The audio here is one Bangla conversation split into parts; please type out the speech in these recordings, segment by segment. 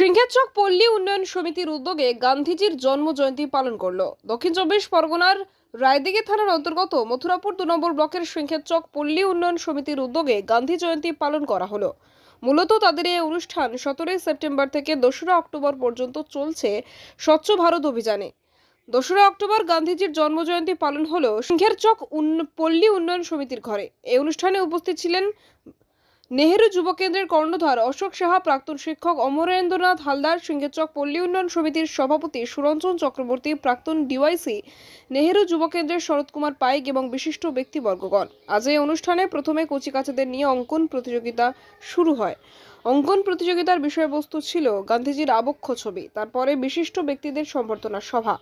সিংহেচক পল্লী উন্নয়ন সমিতির উদ্যোগে গান্ধীজির জন্ম জয়ন্তী পালন করল। দক্ষিণ চব্বিশ পরগনার রায়দিঘি থানার অন্তর্গত মথুরাপুর দু নম্বর ব্লকের সিংহেচক পল্লী উন্নয়ন সমিতির উদ্যোগে গান্ধী জয়ন্তী পালন করা হলো। মূলত তাদের এই অনুষ্ঠান সতেরোই সেপ্টেম্বর থেকে দোসরা অক্টোবর পর্যন্ত চলছে স্বচ্ছ ভারত অভিযানে। দোসরা অক্টোবর গান্ধীজির জন্মজয়ন্তী পালন হলো সিংহের চক পল্লী উন্নয়ন সমিতির ঘরে। এই অনুষ্ঠানে উপস্থিত ছিলেন নেহেরু যুব কেন্দ্রের কর্ণধার অশোক সাহা, প্রাক্তন শিক্ষক অমরেন্দ্রনাথ হালদার, সিংহেচক পল্লী উন্নয়ন সমিতির সভাপতি সুরঞ্জন চক্রবর্তী, প্রাক্তন ডিওয়াইসি নেহেরু যুব কেন্দ্রের শরৎ কুমার পাইক এবং বিশিষ্ট ব্যক্তিবর্গগণ। আজ এই অনুষ্ঠানে প্রথমে কচিকাচাদের নিয়ে অঙ্কন প্রতিযোগিতা শুরু হয়। অঙ্কন প্রতিযোগিতার বিষয়বস্তু ছিল গান্ধীজির আবক্ষ ছবি, তারপরে বিশিষ্ট ব্যক্তিদের সম্বর্ধনা সভা।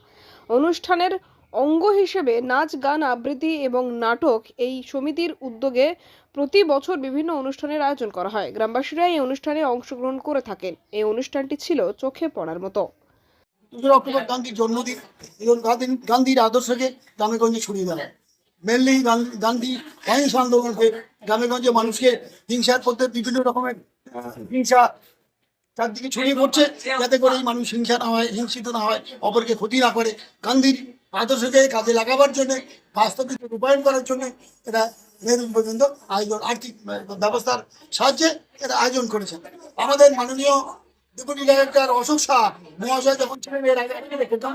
অনুষ্ঠানের অঙ্গ হিসেবে নাচ, গান, আবৃত্তি এবং নাটক এই সমিতির উদ্যোগে প্রতি বছর বিভিন্ন অনুষ্ঠানের আয়োজন করা হয়। গ্রামবাসীরা এই অনুষ্ঠানে অংশগ্রহণ করে থাকেন। এই অনুষ্ঠানটি ছিল চোখে পড়ার মতো। অক্টোবর গান্ধীর জন্মদিন। এবং গান্ধী গান্ধীর আদর্শকে গ্রামে গঞ্জে ছড়িয়ে দেওয়া। মেনলি গান্ধী অহিংস আন্দোলনকে গ্রামে গঞ্জে মানুষকে হিংসার পথে বিভিন্ন রকমের হিংসা চারদিকে ছড়িয়ে পড়ছে। যাতে করে মানুষ হিংসা না হয়, হিংসিত না হয়, অপরকে ক্ষতি না করে। গান্ধীর আদর্শকে কাজে লাগাবার জন্য, বাস্তবিক রূপায়ণ করার জন্য এটা নেহরু পর্যন্ত আয়োজন, আর্থিক ব্যবস্থার সাহায্যে এটা আয়োজন করেছেন। আমাদের মাননীয় ডেপুটি ডাইরেক্টর অশোক শাহ মহাশয় যখন ছিলেন, এর আগে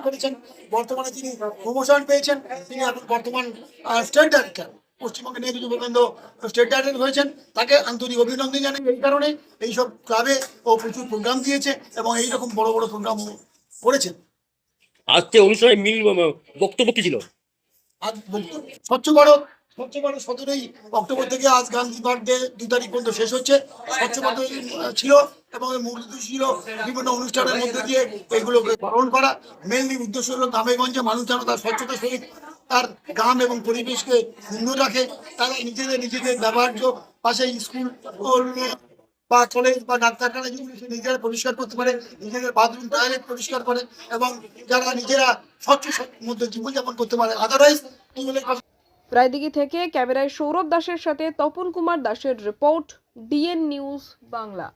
করেছেন, বর্তমানে তিনি প্রমোশন পেয়েছেন। তিনি এখন বর্তমান স্টেট ডাইরেক্টর পশ্চিমবঙ্গে নেহেরু যুবকেন্দ্র স্টেট ডাইরেক্টর হয়েছেন। তাকে আন্তরিক অভিনন্দন জানাই এই কারণে। এইসব ক্লাবে ও প্রচুর প্রোগ্রাম দিয়েছে এবং এইরকম বড় বড় প্রোগ্রাম করেছেন। আজকে অনুষ্ঠানে মিল বক্তব্য কি ছিল? আজ স্বচ্ছ ভারত স্বচ্ছ ভারত সতেরোই অক্টোবর থেকে আজ গান্ধী বার্থডে, দু তারিখ পর্যন্ত শেষ হচ্ছে। স্বচ্ছ ভারত ছিল এবং উদ্দেশ্য ছিল বিভিন্ন অনুষ্ঠানের মধ্যে দিয়ে এইগুলোকে পালন করা। মেনলি উদ্দেশ্য হলো গ্রামে গঞ্জে মানুষ যেন তার স্বচ্ছতার সহিত তার গ্রাম এবং পরিবেশকে সুন্দর রাখে। তারা নিজেদের নিজেদের ব্যবহার্য পাশে স্কুল বা কলেজ বা ডাক্তারখানা যেগুলো নিজেরা পরিষ্কার করতে পারে, নিজেদের বাথরুম টয়লেট পরিষ্কার করে এবং যারা নিজেরা স্বচ্ছ মধ্যে জীবনযাপন করতে পারে। আদারওয়াইজ রায়দিঘি থেকে ক্যামেরায় সৌরভ দাসের সাথে তপন কুমার দাসের রিপোর্ট, ডিএন নিউজ বাংলা।